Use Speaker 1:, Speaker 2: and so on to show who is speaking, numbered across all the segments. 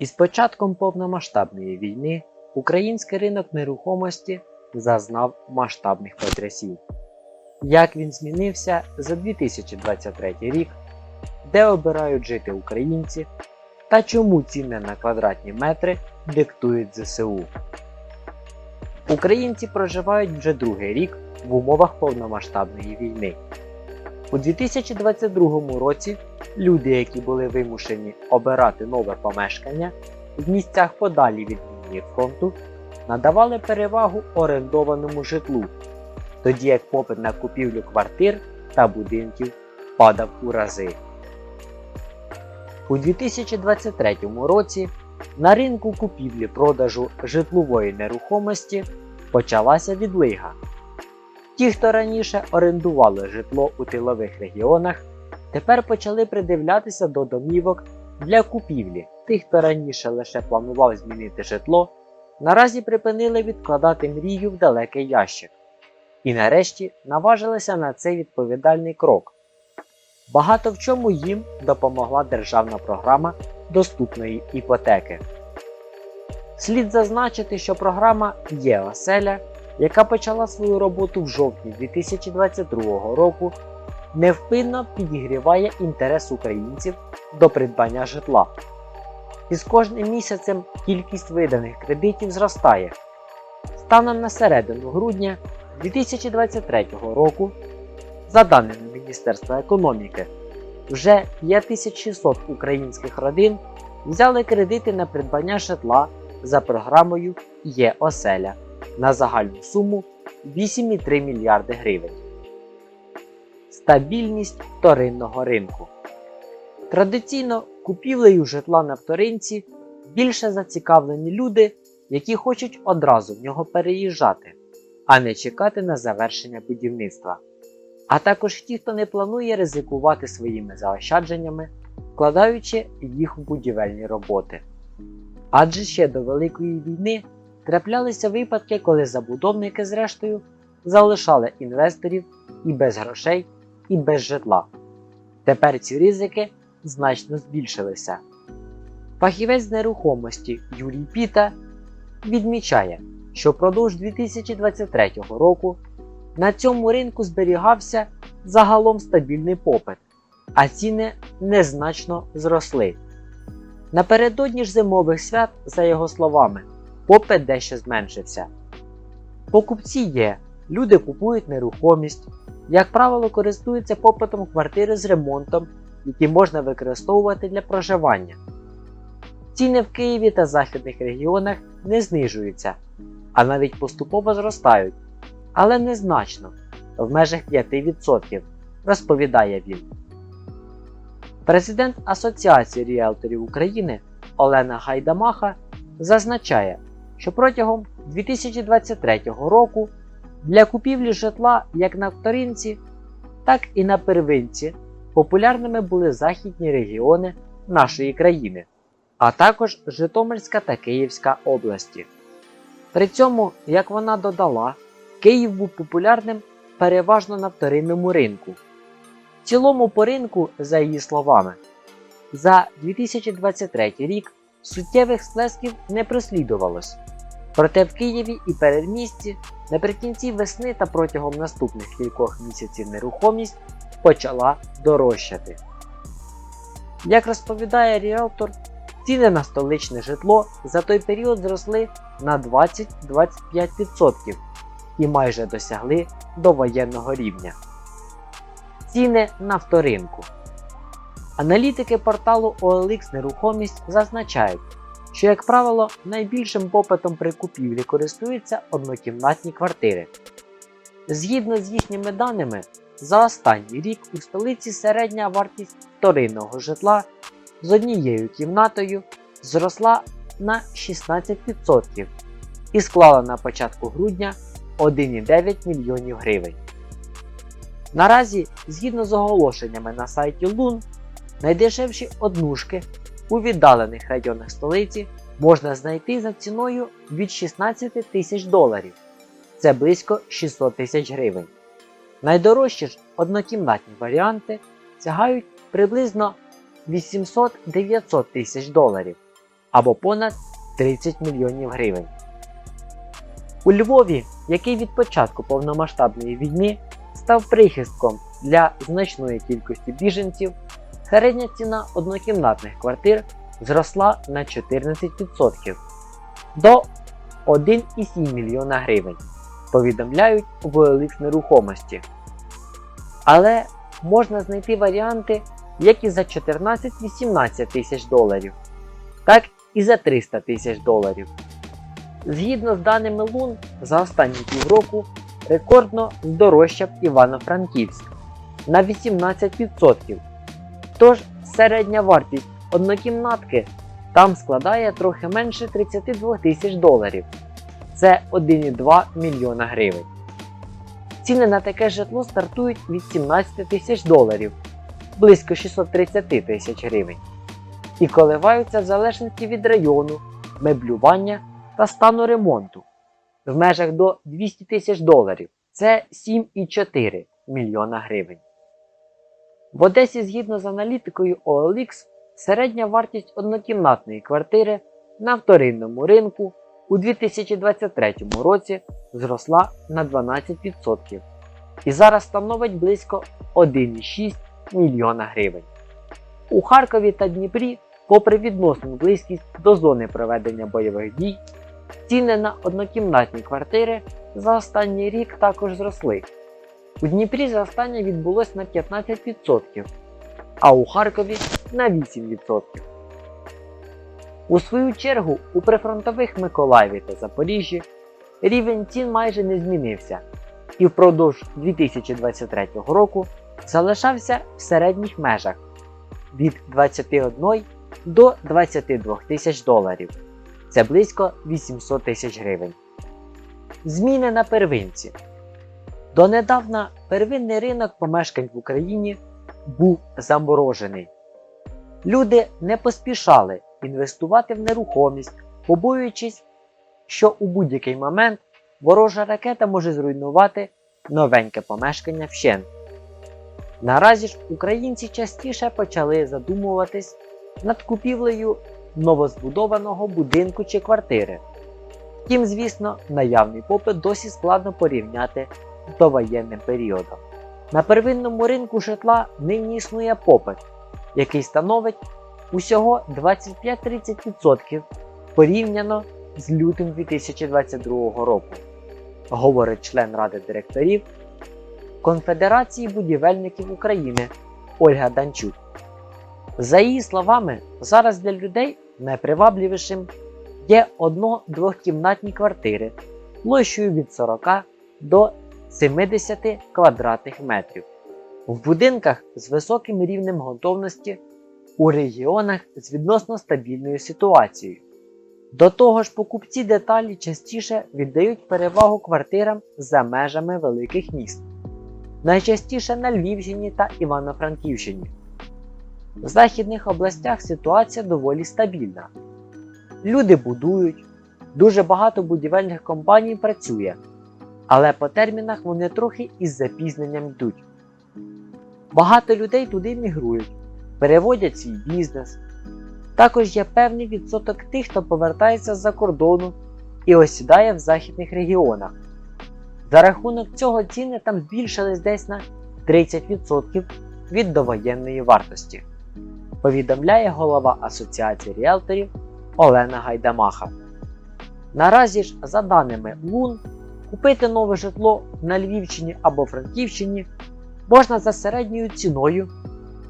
Speaker 1: Із початком повномасштабної війни український ринок нерухомості зазнав масштабних потрясів. Як він змінився за 2023 рік, де обирають жити українці, та чому ціни на квадратні метри диктують ЗСУ. Українці проживають вже другий рік в умовах повномасштабної війни. У 2022 році люди, які були вимушені обирати нове помешкання в місцях подалі від лінії фронту, надавали перевагу орендованому житлу, тоді як попит на купівлю квартир та будинків падав у рази. У 2023 році на ринку купівлі-продажу житлової нерухомості почалася відлига. Ті, хто раніше орендували житло у тилових регіонах, тепер почали придивлятися до домівок для купівлі. Тих, хто раніше лише планував змінити житло, наразі припинили відкладати мрію в далекий ящик. І нарешті наважилися на цей відповідальний крок. Багато в чому їм допомогла державна програма доступної іпотеки. Слід зазначити, що програма є оселя, яка почала свою роботу в жовтні 2022 року, невпинно підігріває інтерес українців до придбання житла. І з кожним місяцем кількість виданих кредитів зростає. Станом на середину грудня 2023 року, за даними Міністерства економіки, вже 5600 українських родин взяли кредити на придбання житла за програмою Є оселя на загальну суму 8,3 мільярди гривень. Стабільність вторинного ринку. Традиційно купівлею житла на вторинці більше зацікавлені люди, які хочуть одразу в нього переїжджати, а не чекати на завершення будівництва. А також ті, хто не планує ризикувати своїми заощадженнями, вкладаючи їх в будівельні роботи. Адже ще до Великої війни траплялися випадки, коли забудовники, зрештою, залишали інвесторів і без грошей, і без житла. Тепер ці ризики значно збільшилися. Фахівець з нерухомості Юрій Піта відмічає, що впродовж 2023 року на цьому ринку зберігався загалом стабільний попит, а ціни незначно зросли. Напередодні ж зимових свят, за його словами, попит дещо зменшився. Покупці є, люди купують нерухомість, як правило, користуються попитом квартири з ремонтом, які можна використовувати для проживання. Ціни в Києві та західних регіонах не знижуються, а навіть поступово зростають, але незначно в межах 5%, розповідає він. Президент Асоціації ріелторів України Олена Гайдамаха зазначає, що протягом 2023 року для купівлі житла як на вторинці, так і на первинці популярними були західні регіони нашої країни, а також Житомирська та Київська області. При цьому, як вона додала, Київ був популярним переважно на вторинному ринку. В цілому по ринку, за її словами, за 2023 рік суттєвих сплесків не прослідувалось. Проте в Києві і передмісті наприкінці весни та протягом наступних кількох місяців нерухомість почала дорожчати. Як розповідає ріелтор, ціни на столичне житло за той період зросли на 20-25% і майже досягли довоєнного рівня. Ціни на вторинку. Аналітики порталу OLX Нерухомість зазначають, що, як правило, найбільшим попитом при купівлі користуються однокімнатні квартири. Згідно з їхніми даними, за останній рік у столиці середня вартість вторинного житла з однією кімнатою зросла на 16% і склала на початку грудня 1,9 мільйонів гривень. Наразі, згідно з оголошеннями на сайті Лун, найдешевші однушки у віддалених районах столиці можна знайти за ціною від 16 тисяч доларів. Це близько 600 тисяч гривень. Найдорожчі ж однокімнатні варіанти сягають приблизно 800-900 тисяч доларів. або понад 30 мільйонів гривень. У Львові, який від початку повномасштабної війни став прихистком для значної кількості біженців, середня ціна однокімнатних квартир зросла на 14% до 1,7 мільйона гривень, повідомляють у OLX нерухомості. Але можна знайти варіанти як і за 14-18 тисяч доларів, так і за 300 тисяч доларів. Згідно з даними Лун, за останні півроку рекордно здорожчав Івано-Франківськ на 18%. Тож середня вартість однокімнатки там складає трохи менше 32 тисяч доларів. Це 1,2 мільйона гривень. Ціни на таке житло стартують від 17 тисяч доларів, близько 630 тисяч гривень, і коливаються в залежності від району, меблювання та стану ремонту в межах до 200 тисяч доларів. Це 7,4 мільйона гривень. В Одесі, згідно з аналітикою OLX, середня вартість однокімнатної квартири на вторинному ринку у 2023 році зросла на 12% і зараз становить близько 1,6 мільйона гривень. У Харкові та Дніпрі, попри відносну близькість до зони проведення бойових дій, ціни на однокімнатні квартири за останній рік також зросли. У Дніпрі зростання відбулось на 15%, а у Харкові на 8%. У свою чергу у прифронтових Миколаєві та Запоріжжі рівень цін майже не змінився і впродовж 2023 року залишався в середніх межах від 21 до 22 тисяч доларів. Це близько 800 тисяч гривень. Зміни на первинці. Донедавна первинний ринок помешкань в Україні був заморожений. Люди не поспішали інвестувати в нерухомість, побоюючись, що у будь-який момент ворожа ракета може зруйнувати новеньке помешкання вщент. Наразі ж українці частіше почали задумуватись над купівлею новозбудованого будинку чи квартири. Втім, звісно, наявний попит досі складно порівняти з довоєнним періодом. На первинному ринку житла нині існує попит, який становить усього 25-30% порівняно з лютим 2022 року, говорить член Ради директорів Конфедерації будівельників України Ольга Данчук. За її словами, зараз для людей найпривабливішим є одно-двохкімнатні квартири площею від 40 до 70 квадратних метрів в будинках з високим рівнем готовності у регіонах з відносно стабільною ситуацією. До того ж, покупці деталі частіше віддають перевагу квартирам за межами великих міст, найчастіше на Львівщині та Івано-Франківщині. В західних областях ситуація доволі стабільна. Люди будують, дуже багато будівельних компаній працює, але по термінах вони трохи із запізненням йдуть. Багато людей туди мігрують, переводять свій бізнес. Також є певний відсоток тих, хто повертається з-за кордону і осідає в західних регіонах. За рахунок цього ціни там збільшились десь на 30% від довоєнної вартості, повідомляє голова Асоціації ріелторів Олена Гайдамаха. Наразі ж, за даними Лун, купити нове житло на Львівщині або Франківщині можна за середньою ціною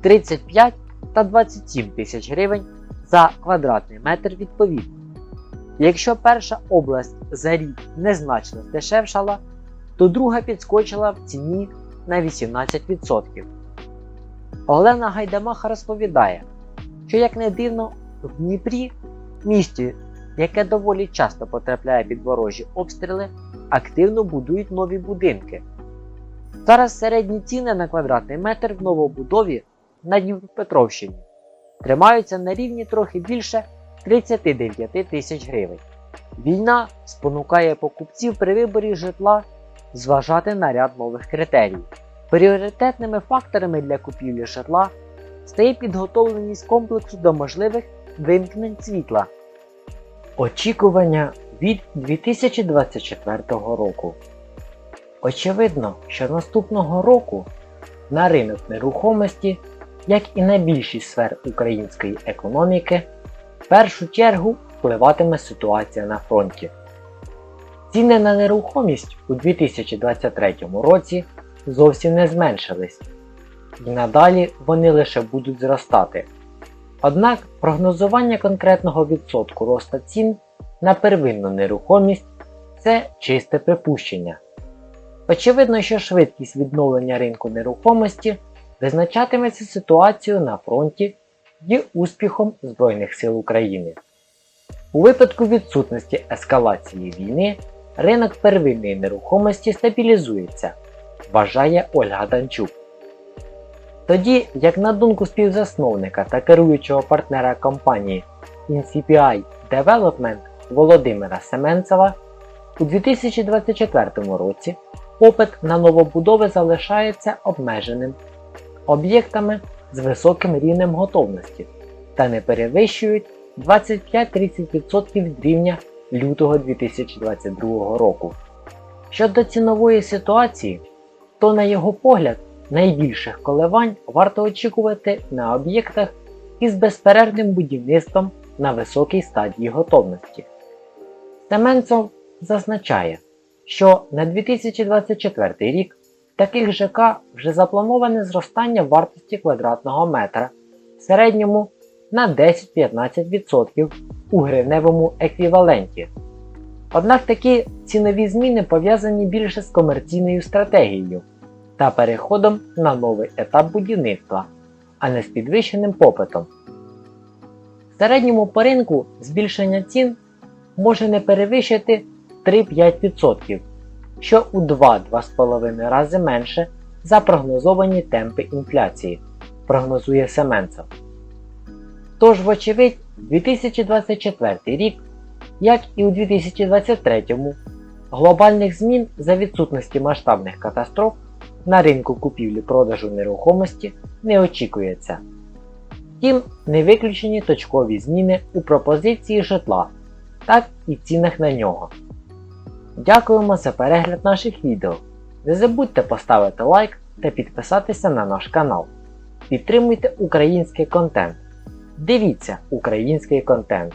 Speaker 1: 35 та 27 тисяч гривень за квадратний метр відповідно. Якщо перша область за рік незначно здешевшала, то друга підскочила в ціні на 18%. Олена Гайдамаха розповідає, що як не дивно, в Дніпрі, місті, яке доволі часто потрапляє під ворожі обстріли, активно будують нові будинки. Зараз середні ціни на квадратний метр в новобудові на Дніпропетровщині тримаються на рівні трохи більше 39 тисяч гривень. Війна спонукає покупців при виборі житла зважати на ряд нових критерій. Пріоритетними факторами для купівлі житла стає підготовленість комплексу до можливих вимкнень світла Очікування від 2024 року. Очевидно, що наступного року на ринок нерухомості, як і на більшість сфер української економіки, в першу чергу впливатиме ситуація на фронті. Ціни на нерухомість у 2023 році зовсім не зменшились, і надалі вони лише будуть зростати. Однак прогнозування конкретного відсотку росту цін на первинну нерухомість це чисте припущення. Очевидно, що швидкість відновлення ринку нерухомості визначатиметься ситуацією на фронті і успіхом Збройних сил України. У випадку відсутності ескалації війни ринок первинної нерухомості стабілізується, вважає Ольга Данчук. Тоді, як на думку співзасновника та керуючого партнера компанії INCPI Development Володимира Семенцева, у 2024 році попит на новобудови залишається обмеженим об'єктами з високим рівнем готовності та не перевищують 25-30% рівня лютого 2022 року. Щодо цінової ситуації, то на його погляд найбільших коливань варто очікувати на об'єктах із безперервним будівництвом на високій стадії готовності. Семенцов зазначає, що на 2024 рік в таких ЖК вже заплановане зростання вартості квадратного метра в середньому на 10-15% у гривневому еквіваленті. Однак такі цінові зміни пов'язані більше з комерційною стратегією та переходом на новий етап будівництва, а не з підвищеним попитом. В середньому по ринку збільшення цін може не перевищити 3-5%, що у 2-2,5 рази менше за прогнозовані темпи інфляції, прогнозує Семенцев. Тож, вочевидь, 2024 рік, як і у 2023, глобальних змін за відсутності масштабних катастроф на ринку купівлі-продажу нерухомості не очікується. Втім, не виключені точкові зміни у пропозиції житла, так і цінах на нього. Дякуємо за перегляд наших відео. Не забудьте поставити лайк та підписатися на наш канал. Підтримуйте український контент. Дивіться український контент.